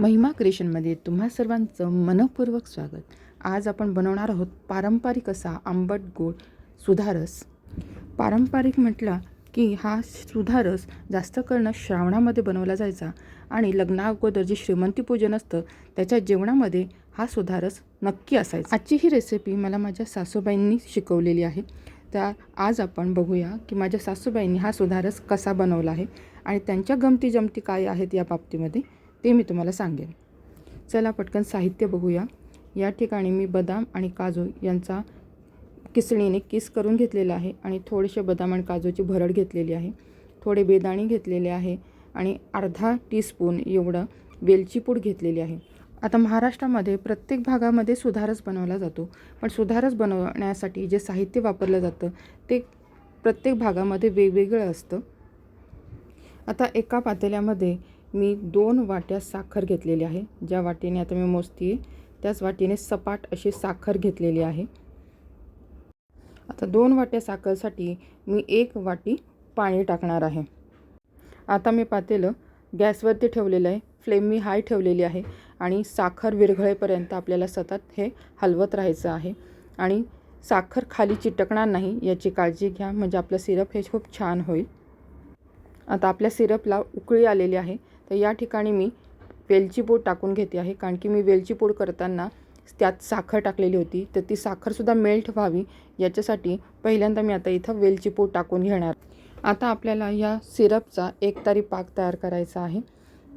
महिमा क्रिएशनमध्ये तुम्हा सर्वांचं मनपूर्वक स्वागत. आज आपण बनवणार आहोत पारंपरिक असा आंबट गोड सुधारस पारंपरिक म्हटला की हा सुधारस जास्त करणं श्रावणामध्ये बनवला जायचा आणि लग्नाअगोदर जे श्रीमंती पूजन असतं त्याच्या जेवणामध्ये हा सुधारस नक्की असायचा. आजची ही रेसिपी मला माझ्या सासूबाईंनी शिकवलेली आहे. तर आज आपण बघूया की माझ्या सासूबाईंनी हा सुधारस कसा बनवला आहे आणि त्यांच्या गमती जमती काय आहेत या बाबतीमध्ये. ते मी तुम्हाला सांगेन. चला पटकन साहित्य बघूया. या ठिकाणी मी बदाम आणि काजू यांचा किसणीने किस करून घेतलेला आहे आणि थोडेसे बदाम आणि काजूची भरड घेतलेली आहे. थोडे बेदाणे घेतलेले आहे आणि अर्धा टीस्पून एवढं वेलची पूड घेतलेली आहे. आता महाराष्ट्रामध्ये प्रत्येक भागामध्ये सुधारस बनवला जातो. पण सुधारस बनवण्यासाठी जे साहित्य वापरलं जातं ते प्रत्येक भागामध्ये वेगवेगळं असतं. आता एका पातेल्यामध्ये मी दोन वाट्या साखर घेतलेली आहे. ज्या वाटीने आता मी मोजती आहे त्याच वाटीने सपाट अशी साखर घेतलेली आहे. आता दोन वाट्या साखरसाठी मी एक वाटी पाणी टाकणार आहे. आता मी पातेलं गॅसवरती ठेवलेलं आहे. फ्लेम मी हाय ठेवलेली आहे आणि साखर विरघळेपर्यंत आपल्याला सतत हे हलवत राहायचं आहे. आणि साखर खाली चिटकणार नाही याची काळजी घ्या. म्हणजे आपलं सिरप हे खूप छान होईल. आता आपल्या सिरपला उकळी आलेली आहे. तर या ठिकाणी मी वेलची पूड टाकून घेते आहे. कारण की मी वेलची पूड करताना त्यात साखर टाकलेली होती. तर ती साखरसुद्धा मेल्ट व्हावी याच्यासाठी पहिल्यांदा मी आता इथं वेलची पूड टाकून घेणार. आता आपल्याला या सिरपचा एक तारी पाक तयार करायचा आहे.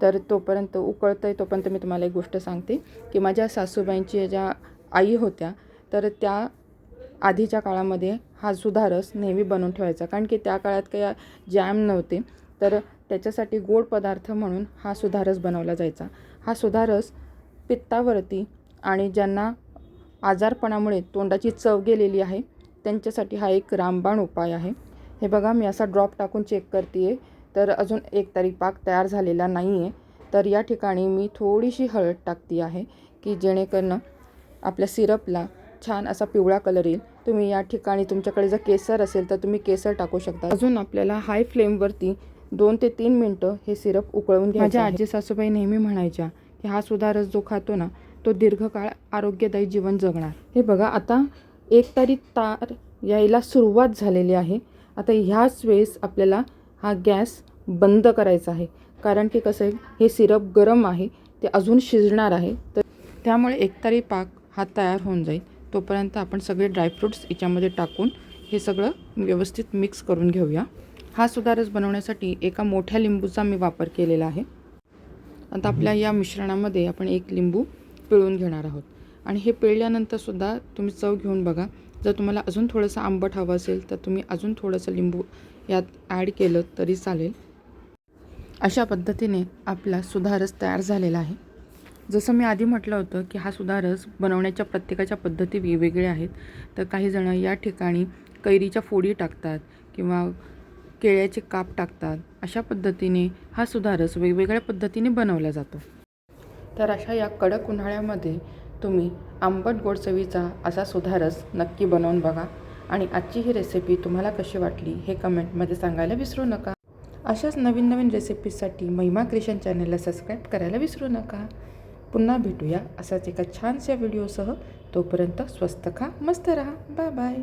तर तोपर्यंत उकळतं आहे तोपर्यंत मी तुम्हाला एक गोष्ट सांगते की माझ्या सासूबाईंची ज्या आई होत्या तर त्या आधीच्या काळामध्ये हा सुद्धा रस नेहमी बनवून ठेवायचा. कारण की त्या काळात काही जॅम नव्हते. तर त्याच्यासाठी गोड पदार्थ म्हणून हा सुधारस बनवला जायचा. हा सुधारस पित्तावरती आणि ज्यांना आजारपणामुळे तोंडाची चव गेलेली आहे त्यांच्यासाठी हा एक रामबाण उपाय आहे. हे बघा मी असा ड्रॉप टाकून चेक करते आहे तर अजून एक तारीख पाक तयार झालेला नाही आहे तर या ठिकाणी मी थोडीशी हळद टाकती आहे की जेणेकरून आपल्या सिरपला छान असा पिवळा कलर येईल. तुम्ही या ठिकाणी तुमच्याकडे जर केसर असेल तर तुम्ही केसर टाकू शकता. अजून आपल्याला हाय फ्लेमवरती दोन ते तीन मिनटं हे सिरप उकळवून घ्या माझ्या आजी सासूबाई नेहमी म्हणायच्या की हा सुद्धा रस जो खातो ना तो दीर्घकाळ आरोग्यदायी जीवन जगणार. हे बघा आता एक तरी तार यायला सुरुवात झालेली आहे. आता ह्याच वेळेस आपल्याला हा गॅस बंद करायचा आहे. कारण की कसं आहे हे सिरप गरम आहे ते अजून शिजणार आहे. तर त्यामुळे एकतारी पाक हा तयार होऊन जाईल. तोपर्यंत आपण सगळे ड्रायफ्रूट्स याच्यामध्ये टाकून हे सगळं व्यवस्थित मिक्स करून घेऊया. हा सुधारस बनवण्यासाठी एका मोठ्या लिंबूचा मी वापर केलेला आहे. आता आपल्या या मिश्रणामध्ये आपण एक लिंबू पिळून घेणार आहोत. आणि हे पिळल्यानंतरसुद्धा तुम्ही चव घेऊन बघा. जर तुम्हाला अजून थोडंसं आंबट हवं असेल तर तुम्ही अजून थोडंसं लिंबू यात ॲड केलं तरी चालेल. अशा पद्धतीने आपला सुधारस तयार झालेला आहे. जसं मी आधी म्हटलं होतं की हा सुधारस बनवण्याच्या प्रत्येकाच्या पद्धती वेगवेगळ्या आहेत. तर काही जणं या ठिकाणी कैरीच्या फोडी टाकतात किंवा केळ्याचे काप टाकतात. अशा पद्धतीने हा सुधारस वेगवेगळ्या पद्धतीने बनवला जातो. तर अशा या कडक उन्हाळ्यामध्ये तुम्ही आंबट गोड चवीचा असा सुधारस नक्की बनवून बघा. आणि आजची ही रेसिपी तुम्हाला कशी वाटली हे कमेंटमध्ये सांगायला विसरू नका. अशाच नवीन नवीन रेसिपीजसाठी महिमा क्रिशन चॅनलला सबस्क्राईब करायला विसरू नका. पुन्हा भेटूया असाच एका छानशा व्हिडिओसह तोपर्यंत स्वस्त खा मस्त राहा. Bye bye